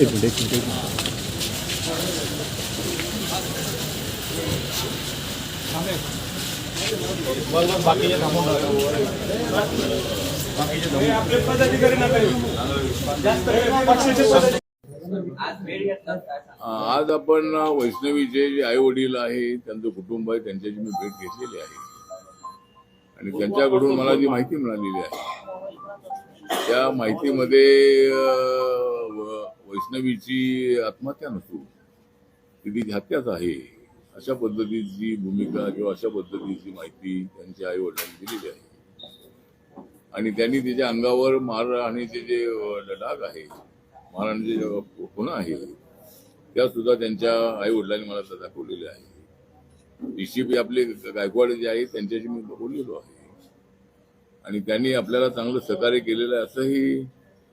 एक करणार एक मधल्या एक मधल्या बाजूला सरकार आज आपण वैष्णवीचे जे आई वडील आहे त्यांचं कुटुंब आहे त्यांच्याशी मी भेट घेतलेली आहे. आणि त्यांच्याकडून मला जी माहिती मिळालेली आहे त्या माहितीमध्ये वैष्णवीची आत्महत्या नसून ती तिची हत्याच आहे अशा पद्धतीची भूमिका किंवा अशा पद्धतीची माहिती त्यांच्या आई वडिलांनी दिलेली आहे. आणि त्यांनी तिच्या अंगावर मार आणि ते जे लडाख डाग आहे महाराणीचे जे खुणा आहे त्या सुद्धा त्यांच्या आई वडिलांनी मला दाखवलेल्या आहे डीसीपी आपले गायकवाड जे आहेत त्यांच्याशी मी बोललेलो आहे. आणि त्यांनी आपल्याला चांगलं सहकार्य केलेलं आहे असंही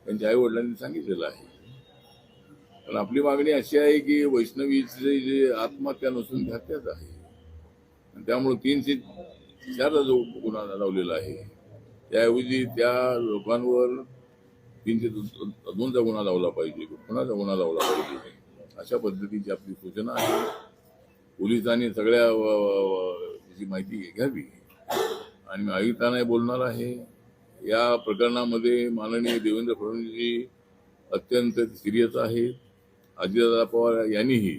त्यांच्या आई वडिलांनी सांगितलेलं आहे. पण आपली मागणी अशी आहे की वैष्णवीचे जे आत्महत्या नसून ती आहे. त्यामुळे तीनशे चारचा जो गुन्हा लावलेला आहे. त्याऐवजी त्या लोकांवर तीनशे दोनचा गुन्हा लावला पाहिजे कुणाचा गुन्हा लावला पाहिजे अशा पद्धतीची आपली सूचना आहे. पोलिसांनी सगळ्या माहिती घ्यावी. आणि मी बोलणार आहे. या प्रकरणामध्ये माननीय देवेंद्र फडणवीसजी अत्यंत सिरियस आहेत. अजितदादा पवार यांनीही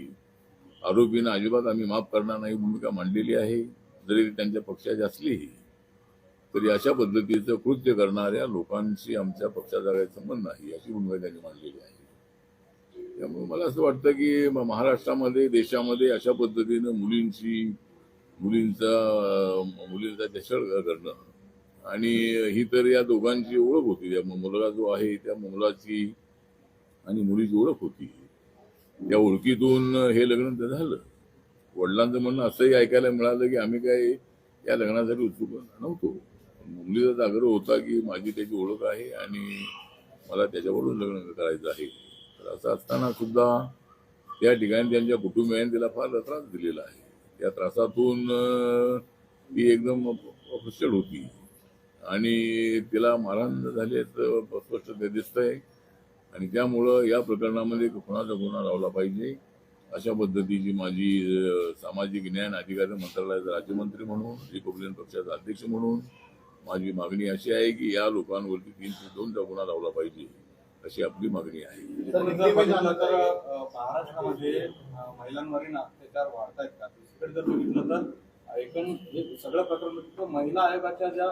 आरोपींना अजिबात आम्ही माफ करणार नाही भूमिका मांडलेली आहे. जरी त्यांच्या पक्षाची असलीही तरी अशा पद्धतीचं कृत्य करणाऱ्या लोकांशी आमच्या पक्षाचा काही संबंध नाही अशी भूमिका त्यांनी मांडलेली आहे. त्यामुळे मला असं वाटतं की महाराष्ट्रामध्ये देशामध्ये अशा पद्धतीनं मुलींची मुलींचा मुलींचा छळ करणं. आणि ही तर या दोघांची ओळख होती. त्या मुलगा जो आहे त्या मुलाची आणि मुलीची ओळख होती. त्या ओळखीतून हे लग्न तर झालं. वडिलांचं म्हणणं असंही ऐकायला मिळालं की आम्ही काय या लग्नासाठी उत्सुक नव्हतो. मुलीचा आग्रह होता की माझी त्याची ओळख आहे आणि मला त्याच्यावरून लग्न करायचं आहे. तर असं असताना सुद्धा त्या ठिकाणी त्यांच्या कुटुंबियांनी तिला फार त्रास दिलेला आहे. त्या त्रासातून ती एकदम फ्रस्ट्रेट होती. आणि तिला मारहाण झाली स्पष्ट ते दिसतंय. आणि त्यामुळं या प्रकरणामध्ये कुणाचा गुन्हा लावला पाहिजे अशा पद्धतीची माझी सामाजिक न्याय अधिकारी मंत्रालयाचा राज्यमंत्री म्हणून रिपब्लिकन पक्षाचा अध्यक्ष म्हणून माझी मागणी अशी आहे की या लोकांवरती तीनशे दोनचा गुन्हा लावला पाहिजे. अशी आपली मागणी आहे. महाराष्ट्रामध्ये महिलांवरील अत्याचार वाढत आहेत का? दुसरीकडे जर बघितलं तर एकूण हे सगळं प्रकरण बघितलं तर महिला आयोगाच्या ज्या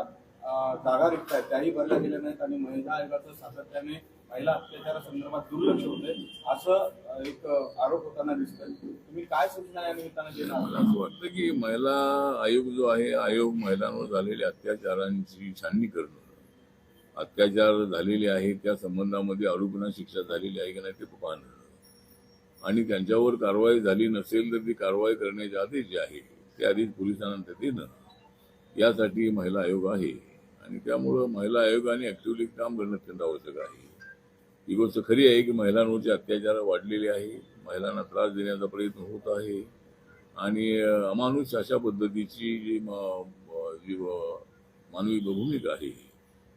जागा रिक्त आहेत त्याही भरल्या गेल्या नाहीत आणि महिला आयोगाचं सातत्याने महिला अत्याचारासंदर्भात दुर्लक्ष होते असं एक आरोप होताना दिसतोय. तुम्ही काय सूचना या निमित्तानं देणार? मला असं वाटतं की महिला आयोग जो आहे आयोग महिलांवर झालेल्या अत्याचारांची छाननी करणं अत्याचार झालेले आहेत त्या संबंधामध्ये आरोपींना शिक्षा झालेली आहे की नाही ते पाहणं आणि त्यांच्यावर कारवाई झाली नसेल तर ती कारवाई करण्याचे आदेश जे आहे ते आधीच पोलिसांना देणं. यासाठी महिला आयोग आहे. आणि त्यामुळं महिला आयोगाने ऍक्टिव्हली काम करणं अत्यंत आवश्यक आहे. ही गोष्ट खरी आहे की महिलांवरचे अत्याचार वाढलेले आहे. महिलांना त्रास देण्याचा प्रयत्न होत आहे. आणि अमानुष अशा पद्धतीची जी जी मानवी भूमिका आहे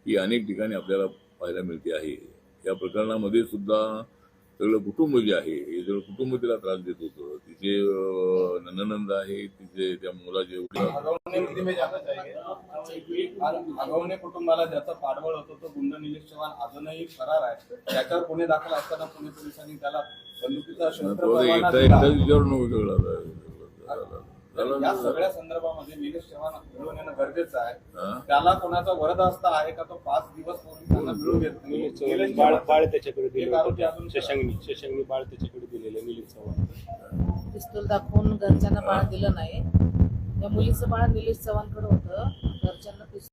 ही अनेक ठिकाणी आपल्याला पाहायला मिळते आहे. या प्रकरणामध्ये सुद्धा सगळं कुटुंब जे आहे हे सगळं कुटुंब तिला त्रास देत होतं. तिचे नंदनंद आहे तिचे त्या मुलाचे आगवणे कुटुंबाला ज्याचा पाठबळ होतो तो गुंड निलेश चव्हाण अजूनही फरार आहे. त्याच्यावर गुन्हे दाखल असताना पुणे पोलिसांनी त्याला बंदुकीचा विचारू नको या? सगळ्या संदर्भामध्ये निलेश चव्हाण मिळून येणं गरजेचं आहे? त्याला कोणाचा वरदहस्त आहे का तो पाच दिवस पोलिसांना मिळून देत नाही. निलेश बाळ बाळ त्याच्याकडे दिलं शशांकनी बाळ त्याच्याकडे दिलेलं निलीप चव्हाण. पिस्तूल दाखवून घरच्यांना बाळ दिलं नाही. या मुलीचं बाळ निलेश चव्हाणकडे होतं. घरच्यांना पिस्तूल